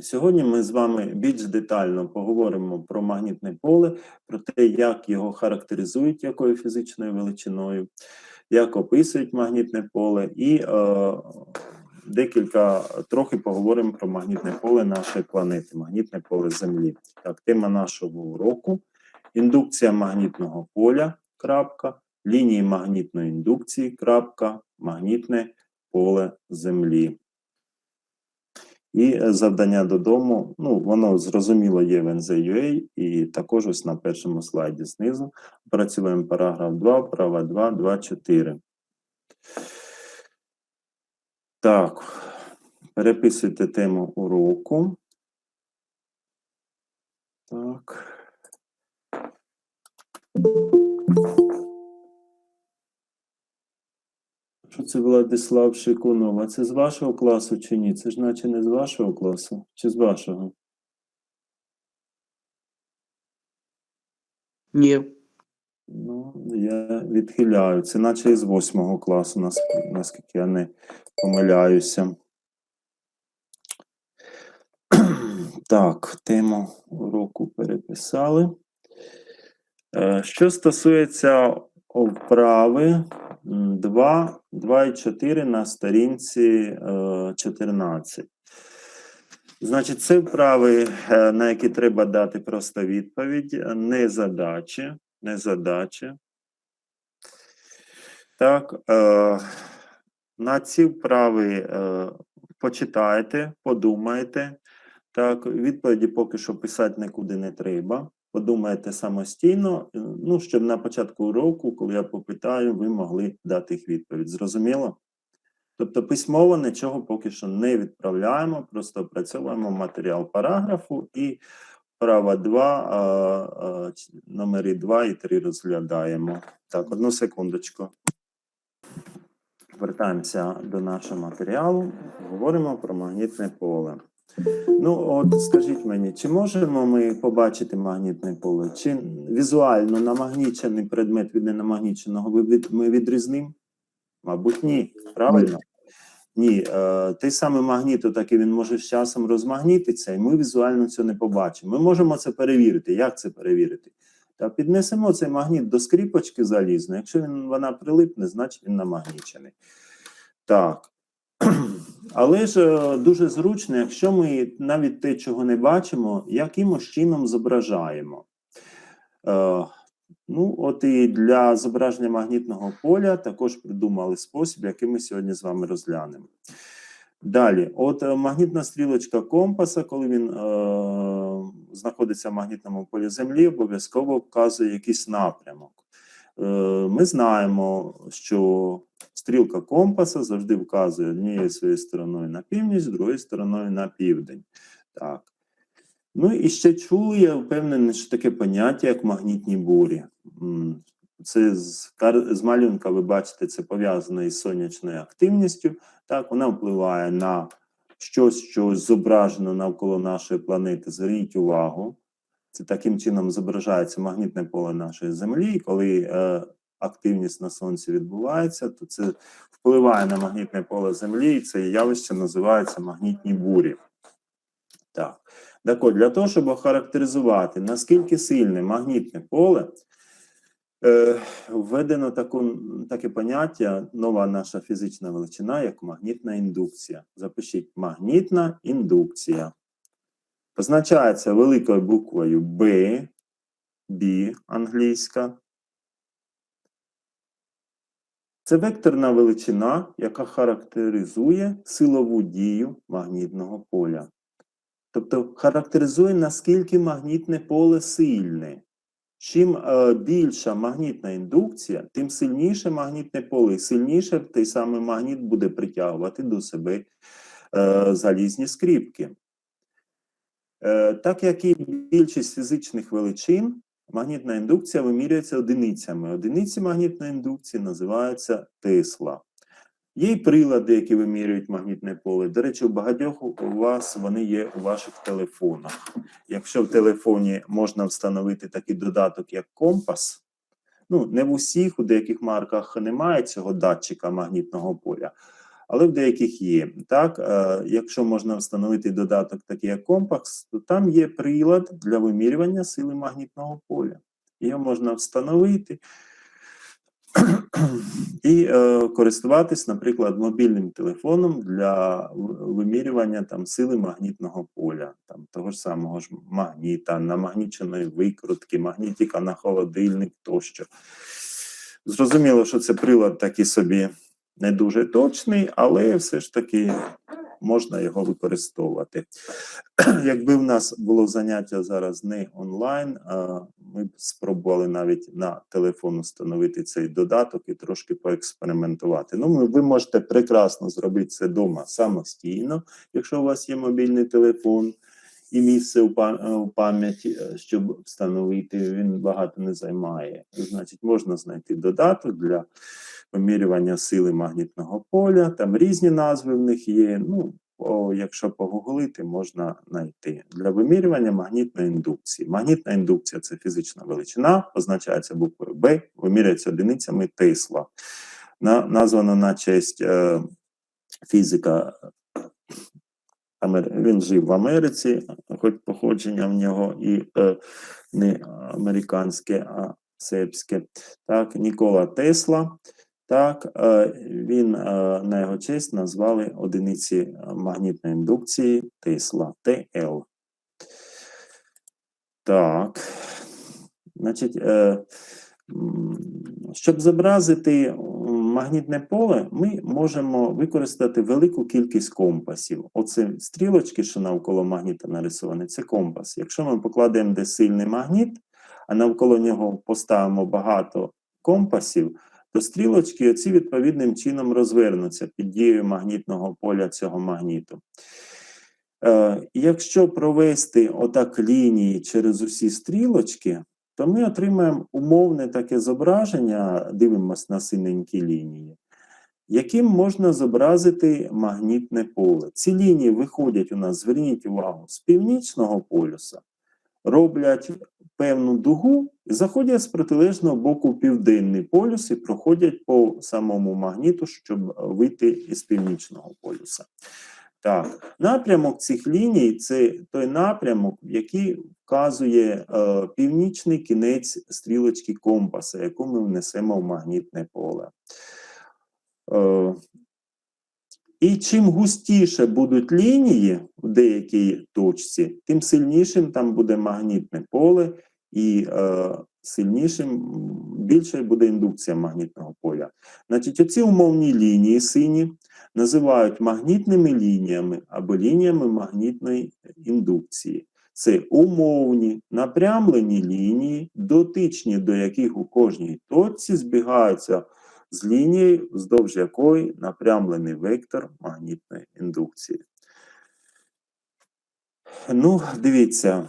Сьогодні ми з вами більш детально поговоримо про магнітне поле, про те, як його характеризують якою фізичною величиною, як описують магнітне поле, і е, декілька трохи поговоримо про магнітне поле нашої планети, магнітне поле Землі. Так, тема нашого уроку індукція магнітного поля. крапка, Лінії магнітної індукції. крапка, Магнітне поле Землі. І е, завдання додому, ну, воно зрозуміло є в NZ.UA, і також ось на першому слайді знизу. Працюємо параграф 2, права 2, 2, 4. Так, переписуйте тему уроку. Так. Що це Владислав Шикунов? А це з вашого класу чи ні? Це ж наче не з вашого класу, чи з вашого? Ні. Ну, я відхиляю. Це наче із восьмого класу, наскільки я не помиляюся. Так, тему уроку переписали. Е, Що стосується вправи 2, 2 і 4 на сторінці е, 14. Значить, це вправи, е, на які треба дати просто відповідь, е, не задачі, не задачі. Так, е, на ці вправи е, почитайте, подумайте. Так, відповіді поки що писати нікуди не треба. Подумайте самостійно, е, ну, щоб на початку уроку, коли я попитаю, ви могли дати їх відповідь. Зрозуміло? Тобто письмово нічого поки що не відправляємо, просто опрацьовуємо матеріал параграфу і права 2, а, а, номери 2 і 3 розглядаємо. Так, одну секундочку. Вертаємося до нашого матеріалу. Говоримо про магнітне поле. Ну, от скажіть мені, чи можемо ми побачити магнітне поле? Чи візуально намагнічений предмет від ненамагніченого ми відрізнимо? Мабуть, ні. Правильно? Ні. Е, той самий магніт, так і він може з часом розмагнітитися, і ми візуально це не побачимо. Ми можемо це перевірити. Як це перевірити? Та піднесемо цей магніт до скріпочки залізної. Якщо він, вона прилипне, значить він намагнічений. Так. Але ж е, дуже зручно, якщо ми навіть те, чого не бачимо, якимось чином зображаємо. Е, ну, от і для зображення магнітного поля також придумали спосіб, який ми сьогодні з вами розглянемо. Далі, от е, магнітна стрілочка компаса, коли він е, знаходиться в магнітному полі Землі, обов'язково вказує якийсь напрямок. Е, ми знаємо, що стрілка компаса завжди вказує однією своєю стороною на північ, другою стороною на південь. Так. Ну і ще чули, я впевнений, що таке поняття, як магнітні бурі. Це з, з малюнка, ви бачите, це пов'язано із сонячною активністю. Так, вона впливає на щось, що зображено навколо нашої планети. Зверніть увагу. Це таким чином зображається магнітне поле нашої Землі. І коли е, активність на сонці відбувається, то це впливає на магнітне поле Землі, і це явище називається магнітні бурі. Так. Так от, для того, щоб охарактеризувати, наскільки сильне магнітне поле, е, введено таку, таке поняття, нова наша фізична величина, як магнітна індукція. Запишіть магнітна індукція. Позначається великою буквою B, B англійська. Це векторна величина, яка характеризує силову дію магнітного поля. Тобто характеризує, наскільки магнітне поле сильне. Чим е, більша магнітна індукція, тим сильніше магнітне поле, і сильніше той самий магніт буде притягувати до себе е, залізні скріпки. Е, так як і більшість фізичних величин, магнітна індукція вимірюється одиницями. Одиниці магнітної індукції називаються Тесла. Є й прилади, які вимірюють магнітне поле. До речі, у багатьох у вас вони є у ваших телефонах. Якщо в телефоні можна встановити такий додаток, як компас, ну не в усіх, у деяких марках немає цього датчика магнітного поля. Але в деяких є. Так, е, якщо можна встановити додаток, такий як компас, то там є прилад для вимірювання сили магнітного поля. Його можна встановити і е, користуватись, наприклад, мобільним телефоном для вимірювання там сили магнітного поля, там того ж самого ж магніта, намагніченої викрутки, магнітика на холодильник тощо. Зрозуміло, що це прилад такий собі не дуже точний, але все ж таки можна його використовувати. Якби в нас було заняття зараз не онлайн, ми б спробували навіть на телефон встановити цей додаток і трошки поекспериментувати. Ну, ви можете прекрасно зробити це вдома самостійно, якщо у вас є мобільний телефон. І місце у пам'яті, е, щоб встановити, він багато не займає. Значить, можна знайти додаток для вимірювання сили магнітного поля. Там різні назви в них є. Ну, якщо погуглити, можна знайти для вимірювання магнітної індукції. Магнітна індукція це фізична величина, позначається буквою Б, вимірюється одиницями Тесла. На, названо на честь е, фізика. Він жив в Америці, хоч походження в нього і е, не американське, а сербське. Так, Нікола Тесла. Так, е, він е, на його честь назвали одиниці е, магнітної індукції Тесла ТЛ. Так. Значить, щоб зобразити магнітне поле, ми можемо використати велику кількість компасів. Оце стрілочки, що навколо магніта нарисовані, це компас. Якщо ми покладемо де сильний магніт, а навколо нього поставимо багато компасів, то стрілочки оці відповідним чином розвернуться під дією магнітного поля цього магніту. Е, якщо провести отак лінії через усі стрілочки, то ми отримаємо умовне таке зображення, дивимося на синенькі лінії, яким можна зобразити магнітне поле. Ці лінії виходять у нас, зверніть увагу, з північного полюса, роблять певну дугу заходять з протилежного боку в південний полюс і проходять по самому магніту, щоб вийти із північного полюса. Так, напрямок цих ліній це той напрямок, який вказує е, північний кінець стрілочки компаса, яку ми внесемо в магнітне поле. Е, і чим густіше будуть лінії в деякій точці, тим сильнішим там буде магнітне поле, і е, сильнішим більше буде індукція магнітного поля. Значить, оці умовні лінії сині називають магнітними лініями або лініями магнітної індукції. Це умовні напрямлені лінії, дотичні до яких у кожній точці збігаються з лінією, вздовж якої напрямлений вектор магнітної індукції. Ну, дивіться,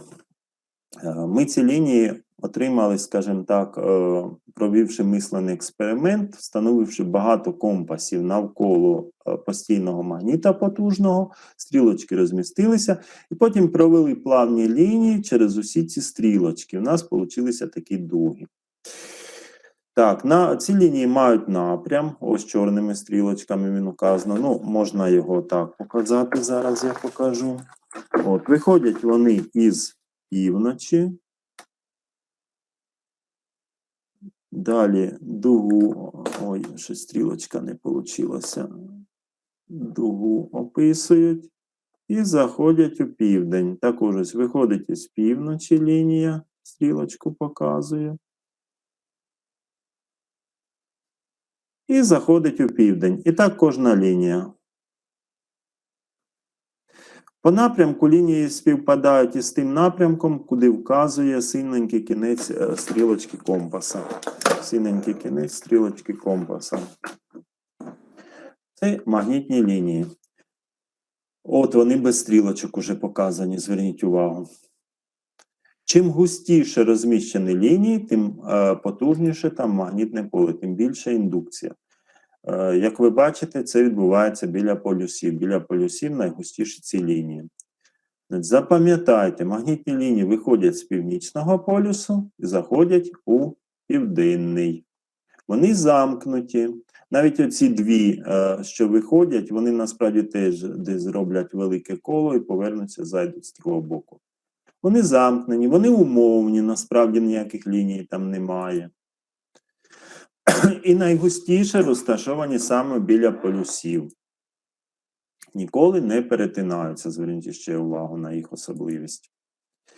е, ми ці лінії отримали, скажімо так, е, провівши мислений експеримент, встановивши багато компасів навколо е, постійного магніта потужного, стрілочки розмістилися, і потім провели плавні лінії через усі ці стрілочки. У нас получилися такі дуги. Так, на ці лінії мають напрям, ось чорними стрілочками він указано. Ну, можна його так показати. Зараз я покажу. От, виходять вони із півночі. Далі дугу, ой, щось стрілочка не вийшла. Дугу описують і заходять у південь. Також ось виходить із півночі лінія, стрілочку показує. І заходить у південь. І так кожна лінія. По напрямку лінії співпадають із тим напрямком, куди вказує синенький кінець е, стрілочки компаса. Синенький кінець стрілочки компаса. Це магнітні лінії. От вони без стрілочок уже показані, зверніть увагу. Чим густіше розміщені лінії, тим е, потужніше там магнітне поле, тим більша індукція. Е, Як ви бачите, це відбувається біля полюсів. Біля полюсів найгустіші ці лінії. Запам'ятайте, магнітні лінії виходять з північного полюсу і заходять у південний. Вони замкнуті. Навіть оці дві, е, що виходять, вони насправді теж десь зроблять велике коло і повернуться, зайдуть з того боку. Вони замкнені, вони умовні, насправді ніяких ліній там немає. І найгустіше розташовані саме біля полюсів. Ніколи не перетинаються. Зверніть ще увагу на їх особливість.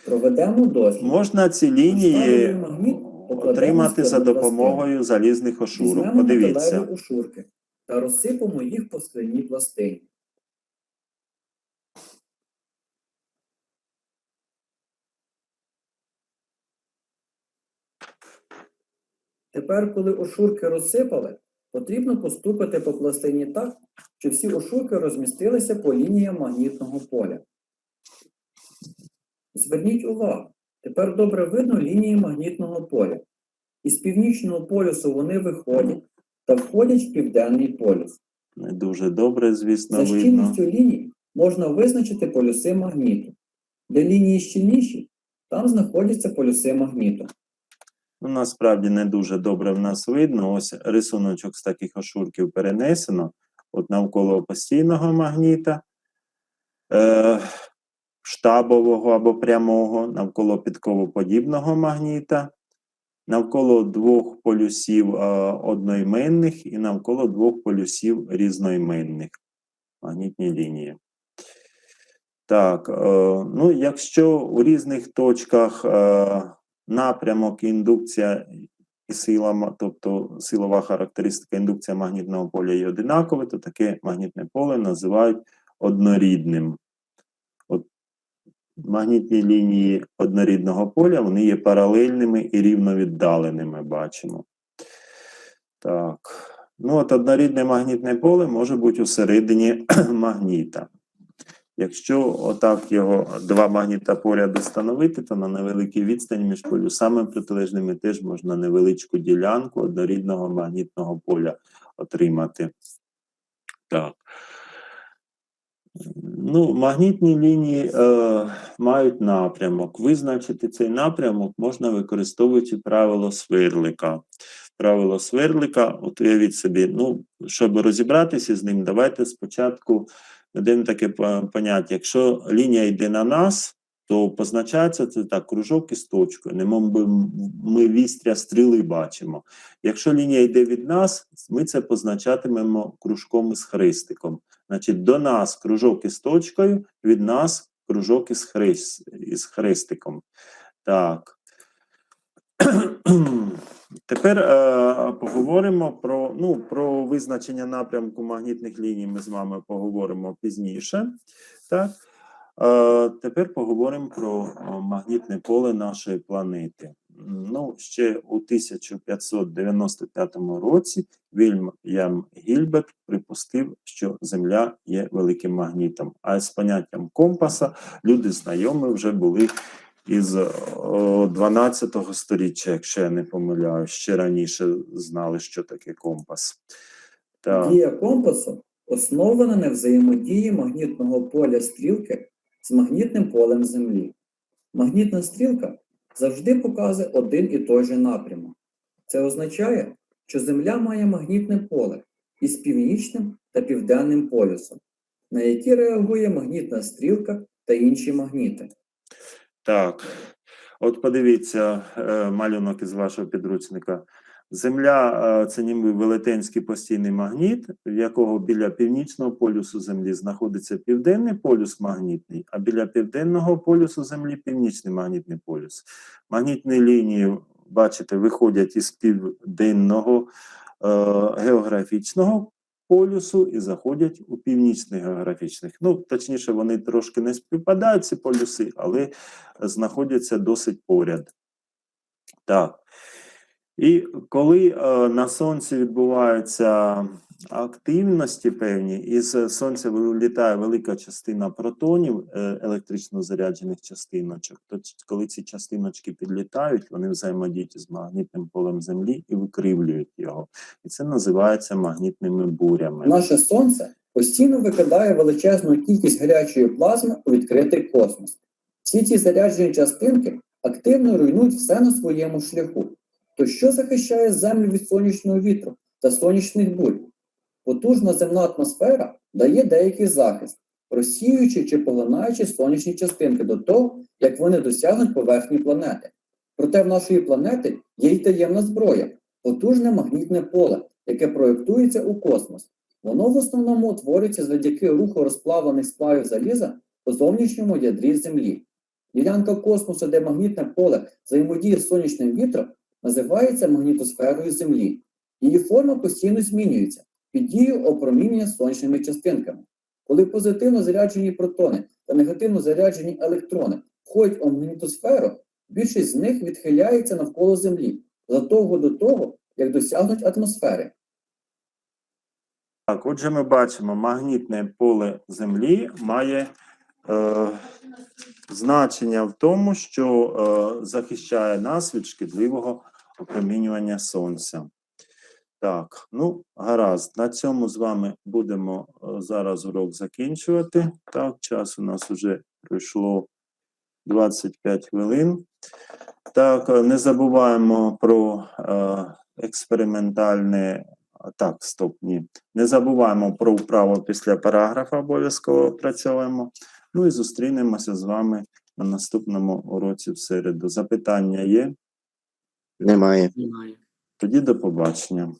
Проведемо дослід. Можна ці лінії магніт, отримати за допомогою залізних ошурок. Подивіться. ушурки та розсипемо їх по скляній пластині. Тепер, коли ошурки розсипали, потрібно постукати по пластині так, щоб всі ошурки розмістилися по лініям магнітного поля. Зверніть увагу, тепер добре видно лінії магнітного поля. Із північного полюсу вони виходять та входять в південний полюс. Не дуже добре, звісно, За видно. щільністю ліній можна визначити полюси магніту. Де лінії щільніші, там знаходяться полюси магніту. Ну, насправді не дуже добре в нас видно. Ось рисуночок з таких ошурків перенесено. От навколо постійного магніта, е, штабового або прямого, навколо підковоподібного магніта, навколо двох полюсів е, одноіменних і навколо двох полюсів різноіменних магнітні лінії. Так, е, ну, якщо у різних точках е, напрямок індукція і сила, тобто силова характеристика індукція магнітного поля є одинакове, то таке магнітне поле називають однорідним. От магнітні лінії однорідного поля вони є паралельними і рівновіддаленими, бачимо. Так. Ну, от однорідне магнітне поле може бути усередині магніта. Якщо отак його два магніта поряд встановити, то на невеликій відстані між полюсами протилежними теж можна невеличку ділянку однорідного магнітного поля отримати. Так. Ну, магнітні лінії е, мають напрямок. Визначити цей напрямок можна використовуючи правило сверлика. Правило сверлика, от уявіть собі, ну, щоб розібратися з ним, давайте спочатку Дадемо таке поняття. Якщо лінія йде на нас, то позначається це так, кружок із точкою, немов би ми вістря стріли бачимо. Якщо лінія йде від нас, ми це позначатимемо кружком із хрестиком. Значить, до нас кружок із точкою, від нас кружок із, хрест, із хрестиком. Так. Тепер е, поговоримо про, ну, про визначення напрямку магнітних ліній. Ми з вами поговоримо пізніше. Так? Е, тепер поговоримо про магнітне поле нашої планети. Ну, ще у 1595 році Вільям Гільберт припустив, що Земля є великим магнітом. А з поняттям компаса люди знайомі вже були із 12 сторіччя, якщо я не помиляюсь, ще раніше знали, що таке компас. Так. Дія компасу основана на взаємодії магнітного поля стрілки з магнітним полем Землі. Магнітна стрілка завжди показує один і той же напрямок. Це означає, що Земля має магнітне поле із північним та південним полюсом, на які реагує магнітна стрілка та інші магніти. Так, от подивіться е, малюнок із вашого підручника. Земля е, це ніби велетенський постійний магніт, в якого біля північного полюсу Землі знаходиться південний полюс магнітний, а біля південного полюсу Землі північний магнітний полюс. Магнітні лінії, бачите, виходять із південного е, географічного полюсу і заходять у північний географічних. Ну, точніше, вони трошки не співпадають, ці полюси, але знаходяться досить поряд. Так. І коли е, на сонці відбуваються активності певні, із сонця вилітає велика частина протонів, е, електрично заряджених частиночок, то коли ці частиночки підлітають, вони взаємодіють з магнітним полем Землі і викривлюють його. І це називається магнітними бурями. Наше сонце постійно викидає величезну кількість гарячої плазми у відкритий космос. Всі ці заряджені частинки активно руйнують все на своєму шляху. То що захищає Землю від сонячного вітру та сонячних бурь? Потужна земна атмосфера дає деякий захист, розсіюючи чи поглинаючи сонячні частинки до того, як вони досягнуть поверхні планети. Проте в нашої планети є й таємна зброя, потужне магнітне поле, яке проєктується у космос. Воно в основному утворюється завдяки руху розплавлених сплавів заліза по зовнішньому ядрі Землі. Ділянка космосу, де магнітне поле взаємодіє з сонячним вітром, називається магнітосферою Землі. Її форма постійно змінюється під дією опромінення сонячними частинками. Коли позитивно заряджені протони та негативно заряджені електрони входять у магнітосферу, більшість з них відхиляється навколо Землі задовго до того, як досягнуть атмосфери. Так, отже, ми бачимо, магнітне поле Землі має значення в тому, що е, захищає нас від шкідливого опромінювання сонця. Так, ну, гаразд. На цьому з вами будемо е, зараз урок закінчувати. Так, час у нас вже пройшло 25 хвилин. Так, е, не забуваємо про е, експериментальне. Так, стоп, ні. Не забуваємо про вправу після параграфа, обов'язково опрацьовуємо. Ну і зустрінемося з вами на наступному уроці в середу. Запитання є? Немає. Немає. Тоді до побачення.